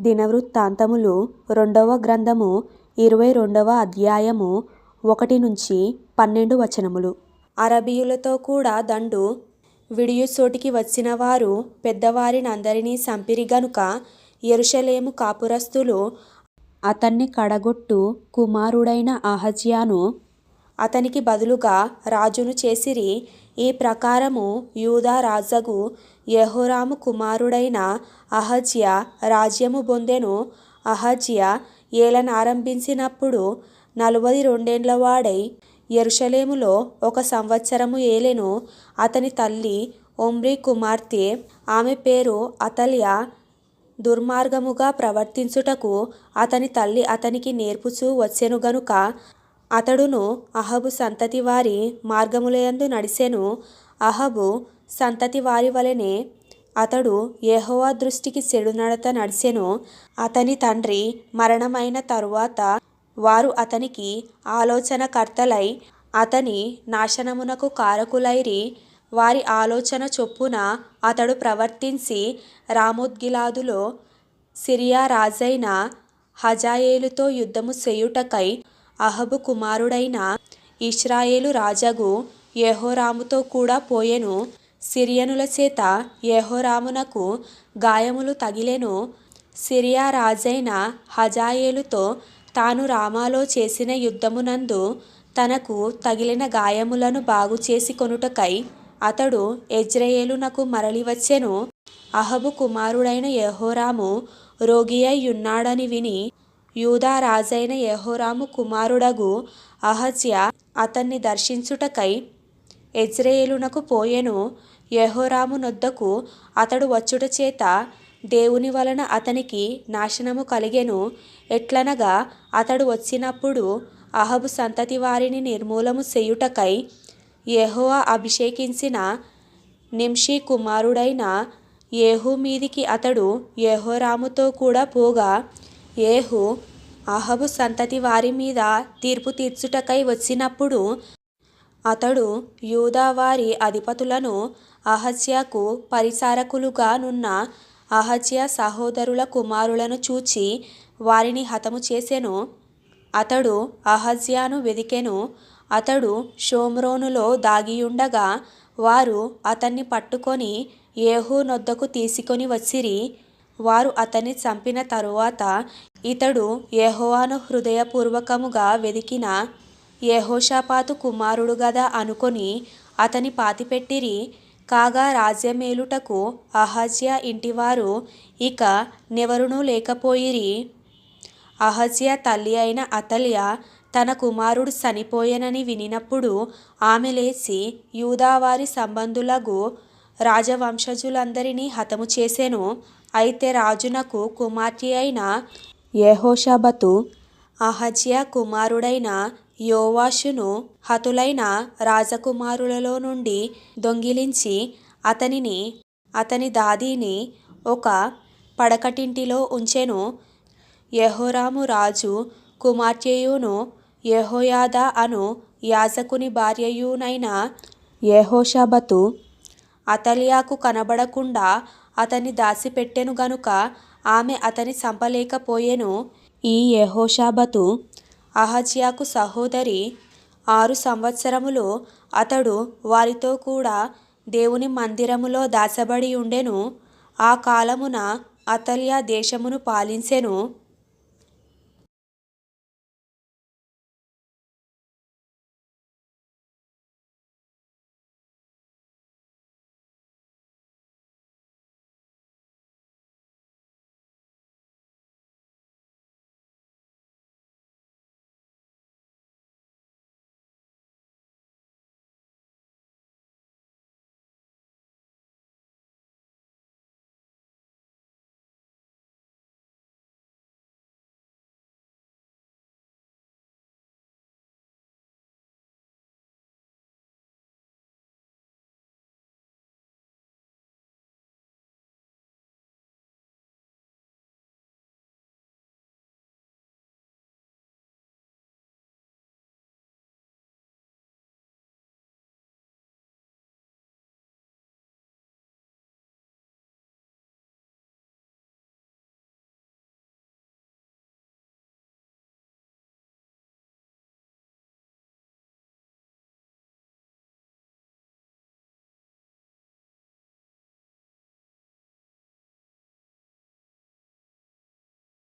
దినవృత్తాంతములు రెండవ గ్రంథము ఇరవై రెండవ అధ్యాయము ఒకటి నుంచి పన్నెండు వచనములు. అరబీయులతో కూడా దండు విడియుసోటికి వచ్చిన వారు పెద్దవారినందరినీ సంపిరి గనుక ఎరుషలేము కాపురస్తులు అతన్ని కడగొట్టు కుమారుడైన అహజ్యాను అతనికి బదులుగా రాజును చేసిరి. ఈ ప్రకారము యూదా రాజగు యెహోరాము కుమారుడైన అహజ్యా రాజ్యము పొందెను. అహజ్యా ఏలనారంభించినప్పుడు నలభై రెండేండ్ల వాడై ఎరుషలేములో ఒక సంవత్సరము ఏలెను. అతని తల్లి ఒమ్రీ కుమార్తె ఆమె పేరు అతల్య. దుర్మార్గముగా ప్రవర్తించుటకు అతని తల్లి అతనికి నేర్పుచూ వచ్చెను గనుక అతడును అహబు సంతతి వారి మార్గములయందు నడిసెను. అహబు సంతతి వారి వలెనే అతడు యెహోవా దృష్టికి చెడు నడత నడిసెను. అతని తండ్రి మరణమైన తరువాత వారు అతనికి ఆలోచనకర్తలై అతని నాశనమునకు కారకులైరి. వారి ఆలోచన చొప్పున అతడు ప్రవర్తించి రామోద్గిలాదులో సిరియా రాజైన హజాయేలుతో యుద్ధము చేయుటకై అహబు కుమారుడైన ఇష్రాయేలు రాజగు యహోరాముతో కూడా పోయెను. సిరియనుల చేత యెహోరామునకు గాయములు తగిలెను. సిరియా రాజైన హజాయేలుతో తాను రామాలో చేసిన యుద్ధమునందు తనకు తగిలిన గాయములను బాగు చేసి కొనుటకై అతడు ఎజ్రయేలునకు మరలి వచ్చెను అహబు కుమారుడైన యహోరాము రోగి అయి ఉన్నాడని విని యూదా రాజైన యెహోరాము కుమారుడగు అహజ్యా అతన్ని దర్శించుటకై యెజ్రెయేలునకు పోయెను. యెహోరాము నొద్దకు అతడు వచ్చుట చేత దేవుని వలన అతనికి నాశనము కలిగెను. ఎట్లనగా అతడు వచ్చినప్పుడు అహబు సంతతి వారిని నిర్మూలము చేయుటకై యెహోవా అభిషేకించిన నింషీ కుమారుడైన యేహూ మీదికి అతడు యెహోరాముతో కూడా పోగా ఏహు అహబు సంతతి వారి మీద తీర్పు తీర్చుటకై వచ్చినప్పుడు అతడు యూదా వారి అధిపతులను అహజ్యాకు పరిచారకులుగా నున్న అహజ్యా సహోదరుల కుమారులను చూచి వారిని హతము చేసెను. అతడు అహజ్యాను వెదికెను. అతడు షోమ్రోనులో దాగియుండగా వారు అతన్ని పట్టుకొని యేహూ నొద్దకు తీసుకొని వచ్చిరి. వారు అతన్ని చంపిన తరువాత ఇతడు యెహోవాను హృదయపూర్వకముగా వెదికిన యెహోషాపాతు కుమారుడు గదా అనుకొని అతని పాతిపెట్టిరి. కాగా రాజ్యమేలుటకు అహజ్యా ఇంటివారు ఇక నెవరునూ లేకపోయిరి. అహజ్యా తల్లి అయిన అతల్య తన కుమారుడు చనిపోయెనని వినినప్పుడు ఆమె లేచి యూదావారి సంబంధులకు రాజవంశజులందరినీ హతము చేసెను. అయితే రాజునకు కుమార్తె అయిన యెహోషాబతు అహజ్యా కుమారుడైన యోవాషును హతులైన రాజకుమారులలో నుండి దొంగిలించి అతనిని అతని దాదీని ఒక పడకటింటిలో ఉంచెను. యెహోరాము రాజు కుమార్తెయును యెహోయాదా అను యాజకుని భార్యయునైన యహోషాబతు అతలియాకు కనబడకుండా అతన్ని దాచిపెట్టెను గనుక ఆమె అతని చంపలేకపోయెను. ఈ యెహోషాబతు అహజ్యాకు సహోదరి ఆరు సంవత్సరములు అతడు వారితో కూడా దేవుని మందిరములో దాచబడి ఉండెను. ఆ కాలమున అతల్యా దేశమును పాలించెను.